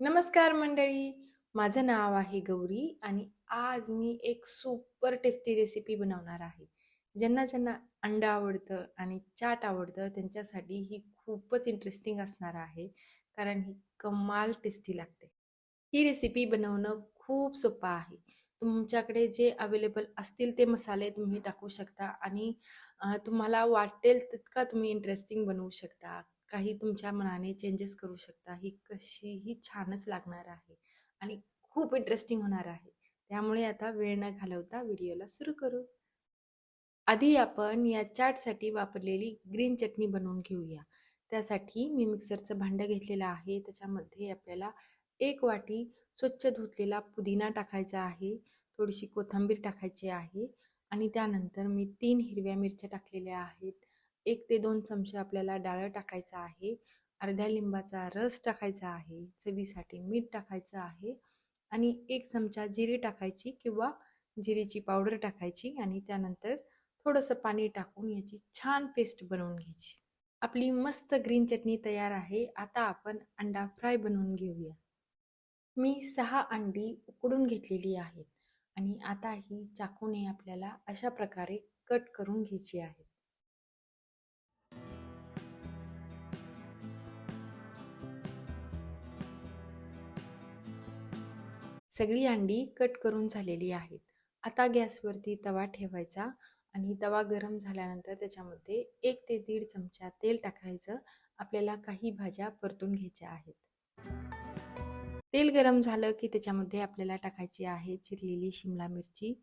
नमस्कार मंडळी. माझं नाव आहे गौरी आणि आज मी एक सुपर टेस्टी रेसिपी बनवणार आहे. ज्यांना ज्यांना अंडं आवडतं आणि चाट आवडतं त्यांच्यासाठी ही खूपच इंटरेस्टिंग असणार आहे. कारण ही कमाल टेस्टी लागते. ही रेसिपी बनवणं खूप सोपं आहे. तुमच्याकडे जे अवेलेबल असतील ते मसाले तुम्ही टाकू शकता आणि तुम्हाला वाटेल तितका तुम्ही इंटरेस्टिंग बनवू शकता. काही तुमच्या मनाने चेंजेस करू शकता ही कशीही छानच लागणार आहे आणि खूप इंटरेस्टिंग होणार आहे. त्यामुळे आता वेळ न घालवता व्हिडिओला सुरू करू. आधी आपण या चाटसाठी वापरलेली ग्रीन चटणी बनवून घेऊया. त्यासाठी मी मिक्सरचं भांडं घेतलेलं आहे. त्याच्यामध्ये आपल्याला एक वाटी स्वच्छ धुतलेला पुदिना टाकायचा आहे. थोडीशी कोथिंबीर टाकायची आहे आणि त्यानंतर मी तीन हिरव्या मिरच्या टाकलेल्या आहेत. एक ते दोन चमचे आपल्याला डाळ टाकायचं आहे. अर्ध्या लिंबाचा रस टाकायचा आहे. चवीसाठी मीठ टाकायचं आहे. आणि एक चमचा जिरी टाकायची किंवा जिरेची पावडर टाकायची आणि त्यानंतर थोडंसं पाणी टाकून याची छान पेस्ट बनवून घ्यायची. आपली मस्त ग्रीन चटणी तयार आहे. आता आपण अंडा फ्राय बनवून घेऊया. मी सहा अंडी उकडून घेतलेली आहेत आणि आता ही चाकूने आपल्याला अशा प्रकारे कट करून घ्यायची आहेत. सगळी अंडी कट करून झालेली आहेत. आता गॅसवरती तवा ठेवायचा आणि तवा गरम झाल्यानंतर त्याच्यामध्ये एक ते दीड चमचा तेल टाकायचं. आपल्याला काही भाज्या परतून घ्यायच्या आहेत. तेल गरम झालं की त्याच्यामध्ये आपल्याला टाकायची आहे चिरलेली शिमला मिरची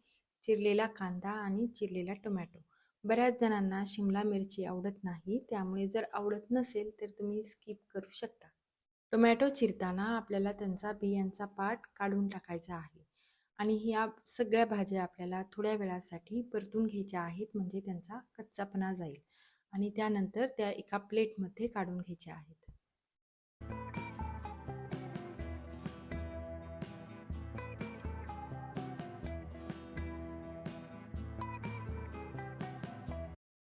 चिरलेला कांदा आणि चिरलेला टोमॅटो. बऱ्याच जणांना शिमला मिरची आवडत नाही त्यामुळे जर आवडत नसेल तर तुम्ही स्किप करू शकता. टोमॅटो चिरताना आपल्याला त्यांचा बियांचा पाट काढून टाकायचा आहे. आणि ह्या सगळ्या भाज्या आपल्याला थोड्या वेळासाठी परतून घ्यायच्या आहेत म्हणजे त्यांचा कच्चापणा जाईल. आणि त्यानंतर त्या एका प्लेटमध्ये काढून घ्यायच्या आहेत.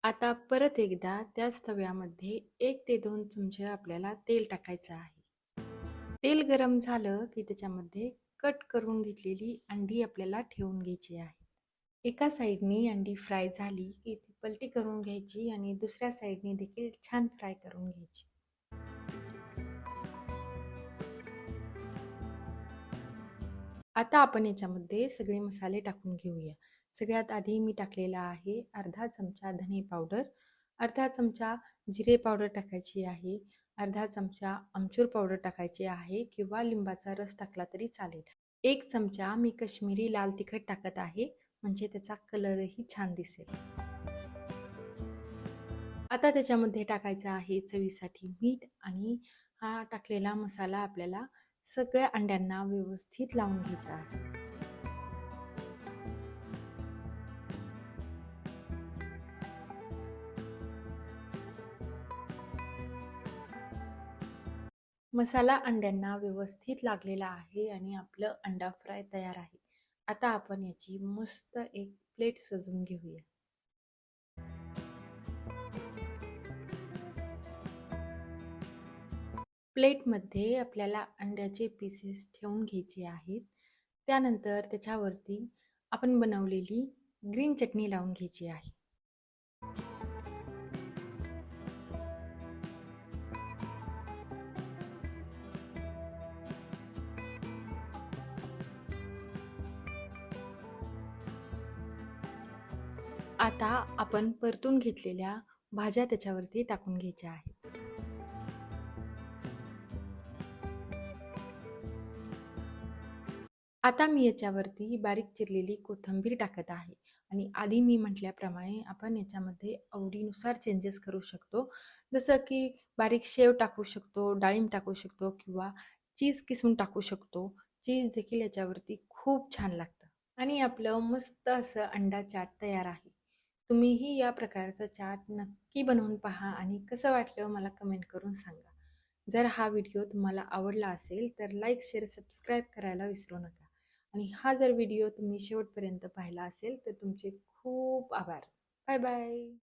आता परत एकदा त्याच तव्यामध्ये एक ते दोन चमचे आपल्याला तेल टाकायचं आहे. तेल गरम झालं की त्याच्यामध्ये कट करून घेतलेली अंडी आपल्याला ठेवून घ्यायची आहे. एका साईडनी अंडी फ्राय झाली की ती पलटी करून घ्यायची आणि दुसऱ्या साईडनी देखील छान फ्राय करून घ्यायची. आता आपण याच्यामध्ये सगळे मसाले टाकून घेऊया. सगळ्यात आधी मी टाकलेला आहे अर्धा चमचा धने पावडर. अर्धा चमचा जिरे पावडर टाकायची आहे. अर्धा चमचा आमचूर पावडर टाकायची आहे किंवा लिंबाचा रस टाकला तरी चालेल. एक चमचा मी कश्मीरी लाल तिखट टाकत आहे म्हणजे त्याचा कलरही छान दिसेल. आता त्याच्यामध्ये टाकायचं आहे चवीसाठी मीठ आणि हा टाकलेला मसाला आपल्याला सगळ्या अंड्यांना व्यवस्थित लावून घ्यायचा आहे. मसाला अंड्यांना व्यवस्थित लागलेला आहे आणि आपलं अंडा फ्राय तयार आहे. आता आपण याची मस्त एक प्लेट सजवून घेऊया. प्लेटमध्ये आपल्याला अंड्याचे पीसेस ठेवून घ्यायचे आहेत. त्यानंतर त्याच्यावरती आपण बनवलेली ग्रीन चटणी लावून घ्यायची आहे. आता आपण परतून घेतलेल्या भाज्या त्याच्यावरती टाकून घ्यायच्या आहेत. आता मी याच्यावरती बारीक चिरलेली कोथिंबीर टाकत आहे. आणि आधी मी म्हटल्याप्रमाणे आपण याच्यामध्ये आवडीनुसार चेंजेस करू शकतो. जसं की बारीक शेव टाकू शकतो डाळिंब टाकू शकतो किंवा चीज किसून टाकू शकतो. चीज देखील याच्यावरती खूप छान लागतं. आणि आपलं मस्त असं अंडा चाट तयार आहे. तुम्हीही या प्रकारचं चाट नक्की बनवून पहा आणि कसं वाटलं मला कमेंट करून सांगा. जर हा व्हिडिओ तुम्हाला आवडला असेल तर लाईक शेअर सबस्क्राईब करायला विसरू नका. आणि हा जर व्हिडिओ तुम्ही शेवटपर्यंत पाहिला असेल तर तुमचे खूप आभार. Bye bye.